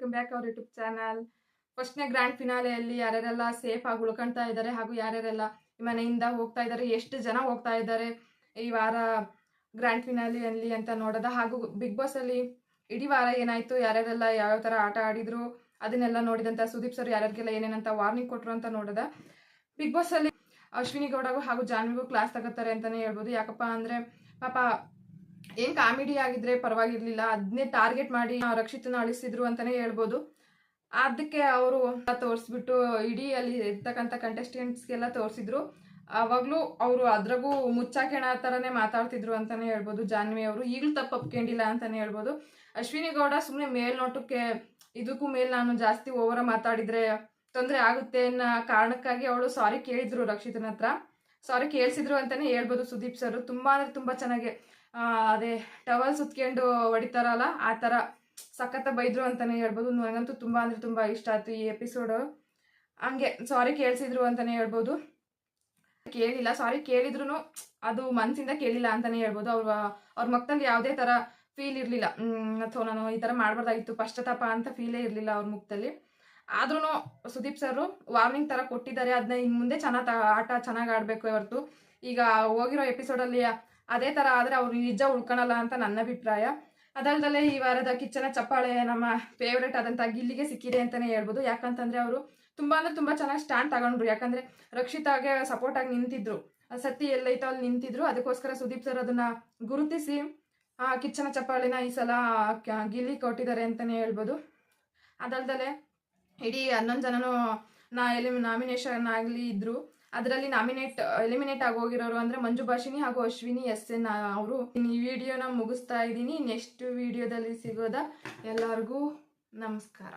Welcome back ಅವ್ರ YouTube channel ಫಸ್ಟ್ನೇ grand ಫಿನಾಲೆಯಲ್ಲಿ ಯಾರ್ಯಾರೆಲ್ಲ ಸೇಫ್ ಆಗಿ ಉಳ್ಕೊಳ್ತಾ ಇದ್ದಾರೆ ಹಾಗೂ ಯಾರ್ಯಾರೆಲ್ಲ ಮನೆಯಿಂದ ಹೋಗ್ತಾ ಇದ್ದಾರೆ ಎಷ್ಟು ಜನ ಹೋಗ್ತಾ ಇದ್ದಾರೆ ಈ ವಾರ ಗ್ರ್ಯಾಂಡ್ ಫಿನಾಲೆಯಲ್ಲಿ ಅಂತ ನೋಡೋದ. ಹಾಗೂ ಬಿಗ್ ಬಾಸ್ ಅಲ್ಲಿ ಇಡೀ ವಾರ ಏನಾಯ್ತು, ಯಾರ್ಯಾರೆಲ್ಲ ಯಾವ ಥರ ಆಟ ಆಡಿದ್ರು, ಅದನ್ನೆಲ್ಲ ನೋಡಿದಂತ ಸುದೀಪ್ ಸರ್ ಯಾರ್ಯಾರಿಗೆಲ್ಲ ಏನೇನಂತ ವಾರ್ನಿಂಗ್ ಕೊಟ್ರು ಅಂತ ನೋಡೋದ. ಬಿಗ್ ಬಾಸ್ ಅಲ್ಲಿ, ಅಶ್ವಿನಿ ಗೌಡಗೂ ಹಾಗೂ ಜಾನ್ವಿಗೂ ಕ್ಲಾಸ್ ತಗೋತಾರೆ ಅಂತಾನೆ ಹೇಳ್ಬೋದು. ಯಾಕಪ್ಪ ಅಂದ್ರೆ ಪಾಪ ಏನ್ ಕಾಮಿಡಿ ಆಗಿದ್ರೆ ಪರವಾಗಿರ್ಲಿಲ್ಲ. ಅದನ್ನೇ ಟಾರ್ಗೆಟ್ ಮಾಡಿ ರಕ್ಷಿತನ ಅಳಿಸಿದ್ರು ಅಂತಾನೆ ಹೇಳ್ಬೋದು. ಅದಕ್ಕೆ ಅವರು ತೋರಿಸ್ಬಿಟ್ಟು ಇಡೀ ಅಲ್ಲಿ ಇರ್ತಕ್ಕಂಥ ಕಂಟೆಸ್ಟೆಂಟ್ಸ್ಗೆಲ್ಲ ತೋರಿಸಿದ್ರು. ಅವಾಗ್ಲೂ ಅವರು ಅದ್ರಾಗೂ ಮುಚ್ಚಾಕೆಣ ಥರನೇ ಮಾತಾಡ್ತಿದ್ರು ಅಂತಾನೆ ಹೇಳ್ಬೋದು. ಜಾನ್ವಿ ಅವರು ಈಗಲೂ ತಪ್ಪು ಒಪ್ಕೊಂಡಿಲ್ಲ ಅಂತಾನೆ ಹೇಳ್ಬೋದು. ಅಶ್ವಿನಿ ಗೌಡ ಸುಮ್ಮನೆ ಮೇಲ್ನೋಟಕ್ಕೆ ಇದಕ್ಕೂ ಮೇಲೆ ನಾನು ಜಾಸ್ತಿ ಓವರ ಮಾತಾಡಿದ್ರೆ ತೊಂದರೆ ಆಗುತ್ತೆ ಅನ್ನೋ ಕಾರಣಕ್ಕಾಗಿ ಅವಳು ಸಾರಿ ಕೇಳಿದ್ರು ರಕ್ಷಿತನ ಹತ್ರ. ಸಾರಿ ಕೇಳಿಸಿದ್ರು ಅಂತಾನೆ ಹೇಳ್ಬೋದು ಸುದೀಪ್ ಸರ್. ತುಂಬಾ ಅಂದ್ರೆ ತುಂಬಾ ಚೆನ್ನಾಗಿ ಅದೇ ಟವಲ್ ಸುತ್ಕೊಂಡು ಹೊಡಿತಾರಲ್ಲ, ಆ ಥರ ಸಖತ್ತ ಬೈದ್ರು ಅಂತಾನೆ ಹೇಳ್ಬೋದು. ನನಗಂತೂ ತುಂಬಾ ಅಂದರೆ ತುಂಬಾ ಇಷ್ಟ ಆಯ್ತು ಈ ಎಪಿಸೋಡು ಹಂಗೆ, ಸಾರಿ ಕೇಳಿಸಿದ್ರು ಅಂತಾನೆ ಹೇಳ್ಬೋದು. ಕೇಳಿಲ್ಲ, ಸಾರಿ ಕೇಳಿದ್ರು ಅದು ಮನಸ್ಸಿಂದ ಕೇಳಿಲ್ಲ ಅಂತಾನೆ ಹೇಳ್ಬೋದು. ಅವ್ರ ಅವ್ರ ಮುಖದಲ್ಲಿ ಯಾವುದೇ ತರ ಫೀಲ್ ಇರಲಿಲ್ಲ. ಅಥವಾ ನಾನು ಈ ಥರ ಮಾಡಬಾರ್ದಾಗಿತ್ತು, ಪಶ್ಚಾತ್ತಾಪ ಅಂತ ಫೀಲೇ ಇರಲಿಲ್ಲ ಅವ್ರ ಮುಖದಲ್ಲಿ. ಆದ್ರೂ ಸುದೀಪ್ ಸರ್ ವಾರ್ನಿಂಗ್ ತರ ಕೊಟ್ಟಿದ್ದಾರೆ. ಅದನ್ನ ಇನ್ನು ಮುಂದೆ ಚೆನ್ನಾಗಿ ಆಟ ಚೆನ್ನಾಗಿ ಆಡಬೇಕು ಹೊರತು. ಈಗ ಹೋಗಿರೋ ಎಪಿಸೋಡಲ್ಲಿ ಅದೇ ತರ ಆದ್ರೆ ಅವ್ರು ನಿಜ ಉಳ್ಕೊಳಲ್ಲ ಅಂತ ನನ್ನ ಅಭಿಪ್ರಾಯ. ಅದಲ್ದಲ್ಲೇ ಈ ವಾರದ ಕಿಚ್ಚನ ಚಪ್ಪಾಳೆ ನಮ್ಮ ಫೇವ್ರೇಟ್ ಆದಂತ ಗಿಲ್ಲಿಗೆ ಸಿಕ್ಕಿದೆ ಅಂತಾನೆ ಹೇಳ್ಬೋದು. ಯಾಕಂತಂದ್ರೆ ಅವರು ತುಂಬಾ ಅಂದ್ರೆ ತುಂಬಾ ಚೆನ್ನಾಗಿ ಸ್ಟ್ಯಾಂಡ್ ತಗೊಂಡ್ರು. ಯಾಕಂದ್ರೆ ರಕ್ಷಿತಾಗೆ ಸಪೋರ್ಟ್ ಆಗಿ ನಿಂತಿದ್ರು. ಸತಿ ಎಲ್ಲೈತೋ ಅಲ್ಲಿ ನಿಂತಿದ್ರು. ಅದಕ್ಕೋಸ್ಕರ ಸುದೀಪ್ ಸರ್ ಅದನ್ನ ಗುರುತಿಸಿ, ಆ ಕಿಚ್ಚನ ಚಪ್ಪಾಳೆನ ಈ ಸಲ ಗಿಲ್ಲಿ ಕೊಟ್ಟಿದ್ದಾರೆ ಅಂತಾನೆ ಹೇಳ್ಬೋದು. ಅದಲ್ದಲೆ ಇಡೀ ಹನ್ನೊಂದು ಜನನೂ ನಾ ಎಲಿ ನಾಮಿನೇಷನ್ ಆಗಲಿ ಇದ್ರು. ಅದರಲ್ಲಿ ನಾಮಿನೇಟ್, ಎಲಿಮಿನೇಟ್ ಆಗಿ ಹೋಗಿರೋರು ಅಂದ್ರೆ ಮಂಜು ಭಾಷಿನಿ ಹಾಗೂ ಅಶ್ವಿನಿ ಎಸ್ ಎನ್ ಅವರು. ಈ ವಿಡಿಯೋನ ಮುಗಿಸ್ತಾ ಇದ್ದೀನಿ. ನೆಕ್ಸ್ಟ್ ವಿಡಿಯೋದಲ್ಲಿ ಸಿಗೋದ ಎಲ್ಲರಿಗೂ ನಮಸ್ಕಾರ.